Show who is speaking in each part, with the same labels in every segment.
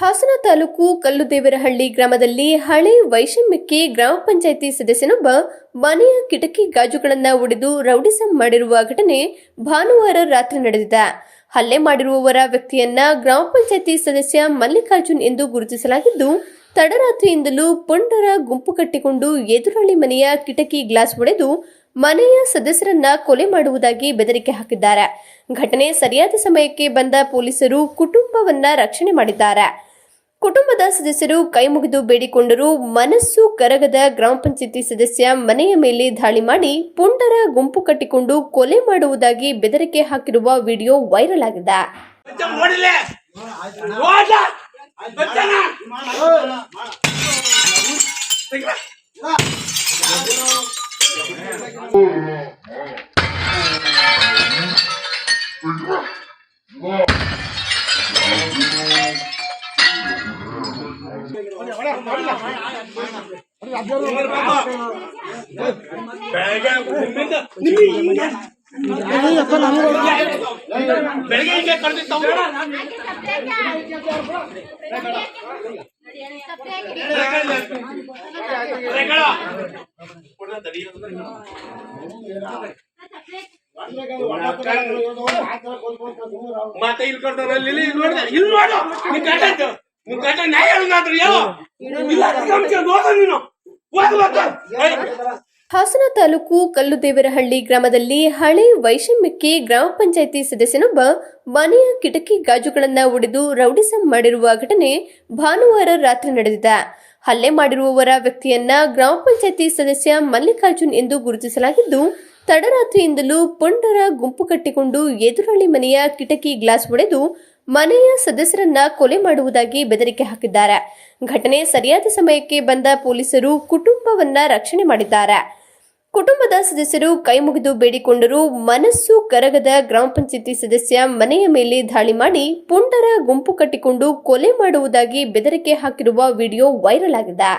Speaker 1: ಹಾಸನ ತಾಲೂಕು ಕಲ್ಲುದೇವರಹಳ್ಳಿ ಗ್ರಾಮದಲ್ಲಿ ಹಳೆ ವೈಷಮ್ಯಕ್ಕೆ ಗ್ರಾಮ ಪಂಚಾಯಿತಿ ಸದಸ್ಯನೊಬ್ಬ ಮನೆಯ ಕಿಟಕಿ ಗಾಜುಗಳನ್ನು ಒಡೆದು ರೌಡಿಸಂ ಮಾಡಿರುವ ಘಟನೆ ಭಾನುವಾರ ರಾತ್ರಿ ನಡೆದಿದೆ. ಹಲ್ಲೆ ಮಾಡಿರುವವರ ವ್ಯಕ್ತಿಯನ್ನ ಗ್ರಾಮ ಪಂಚಾಯಿತಿ ಸದಸ್ಯ ಮಲ್ಲಿಕಾರ್ಜುನ್ ಎಂದು ಗುರುತಿಸಲಾಗಿದ್ದು, ತಡರಾತ್ರಿಯಿಂದಲೂ ಪುಂಡರ ಗುಂಪು ಕಟ್ಟಿಕೊಂಡು ಎದುರಳ್ಳಿ ಮನೆಯ ಕಿಟಕಿ ಗ್ಲಾಸ್ ಒಡೆದು ಮನೆಯ ಸದಸ್ಯರನ್ನ ಕೊಲೆ ಮಾಡುವುದಾಗಿ ಬೆದರಿಕೆ ಹಾಕಿದ್ದಾರೆ. ಘಟನೆ ಸರಿಯಾದ ಸಮಯಕ್ಕೆ ಬಂದ ಪೊಲೀಸರು ಕುಟುಂಬವನ್ನ ರಕ್ಷಣೆ ಮಾಡಿದ್ದಾರೆ. ಕುಟುಂಬದ ಸದಸ್ಯರು ಕೈ ಮುಗಿದು ಬೇಡಿಕೊಂಡರೂ ಮನಸ್ಸು ಕರಗದ ಗ್ರಾಮ ಪಂಚಾಯತಿ ಸದಸ್ಯ ಮನೆಯ ಮೇಲೆ ದಾಳಿ ಮಾಡಿ ಪುಂಡರ ಗುಂಪು ಕಟ್ಟಿಕೊಂಡು ಕೊಲೆ ಮಾಡುವುದಾಗಿ ಬೆದರಿಕೆ ಹಾಕಿರುವ ವಿಡಿಯೋ ವೈರಲ್ ಆಗಿದೆ.
Speaker 2: ಬೆಳಗ್ಗೆ ಹಿಂಗೆ ತಡಿಯೋದು. ಮತ್ತೆ ಇಲ್ಲಿ ಕೊಡ್ತಾರ ಇಲ್ಲಿ ನೋಡ್ದೆ ಇಲ್ಲಿ ನೋಡು ನಿನ್ ಇತ್ತು. ನಿನ್ ಗಂಡ ನ್ಯಾಯ ಹೇಳುದಾದ್ರು ಯಾವ
Speaker 1: ಹಾಸನ ತಾಲೂಕು ಕಲ್ಲುದೇವರಹಳ್ಳಿ ಗ್ರಾಮದಲ್ಲಿ ಹಳೆ ವೈಷಮ್ಯಕ್ಕೆ ಗ್ರಾಮ ಪಂಚಾಯಿತಿ ಸದಸ್ಯನೊಬ್ಬ ಮನೆಯ ಕಿಟಕಿ ಗಾಜುಗಳನ್ನು ಒಡೆದು ರೌಡಿಸಂ ಮಾಡಿರುವ ಘಟನೆ ಭಾನುವಾರ ರಾತ್ರಿ ನಡೆದಿದೆ. ಹಲ್ಲೆ ಮಾಡಿರುವವರ ವ್ಯಕ್ತಿಯನ್ನ ಗ್ರಾಮ ಪಂಚಾಯಿತಿ ಸದಸ್ಯ ಮಲ್ಲಿಕಾರ್ಜುನ್ ಎಂದು ಗುರುತಿಸಲಾಗಿದ್ದು ತಡರಾತ್ರಿಯಿಂದಲೂ ಪುಂಡರ ಗುಂಪು ಕಟ್ಟಿಕೊಂಡು ಎದುರಾಳಿ ಮನೆಯ ಕಿಟಕಿ ಗ್ಲಾಸ್ ಒಡೆದು ಮನೆಯ ಸದಸ್ಯರನ್ನ ಕೊಲೆ ಮಾಡುವುದಾಗಿ ಬೆದರಿಕೆ ಹಾಕಿದ್ದಾರೆ. ಘಟನೆ ಸರಿಯಾದ ಸಮಯಕ್ಕೆ ಬಂದ ಪೊಲೀಸರು ಕುಟುಂಬವನ್ನ ರಕ್ಷಣೆ ಮಾಡಿದ್ದಾರೆ. ಕುಟುಂಬದ ಸದಸ್ಯರು ಕೈ ಮುಗಿದು ಬೇಡಿಕೊಂಡರೂ ಮನಸ್ಸು ಕರಗದ ಗ್ರಾಮ ಪಂಚಾಯಿತಿ ಸದಸ್ಯ ಮನೆಯ ಮೇಲೆ ದಾಳಿ ಮಾಡಿ ಪುಂಡರ ಗುಂಪು ಕಟ್ಟಿಕೊಂಡು ಕೊಲೆ ಮಾಡುವುದಾಗಿ ಬೆದರಿಕೆ ಹಾಕಿರುವ ವಿಡಿಯೋ ವೈರಲ್ ಆಗಿದೆ.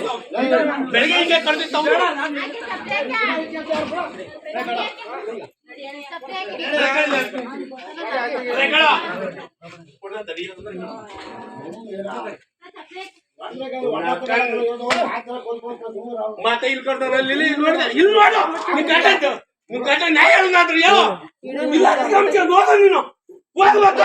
Speaker 2: ಬೆಳಗ್ಗೆ ಹಿಂಗೆ ಕಳೆದಿತ್ತು. ಮತ್ತೆ ಇಲ್ಲಿ ಕೊಡ್ತಾರ ಇಲ್ಲಿ ಇಲ್ಲಿ ನೋಡ್ದೆ ಇಲ್ಲಿ ನೋಡು ನೀನ್ ಕಟ್ಟ ನೀನ್ ಕಟ್ಟ ನ್ಯಾಯ ಹೇಳುದಾದ್ರು ಯಾವ ಇಲ್ಲ ನೀನು. ಏಯ್.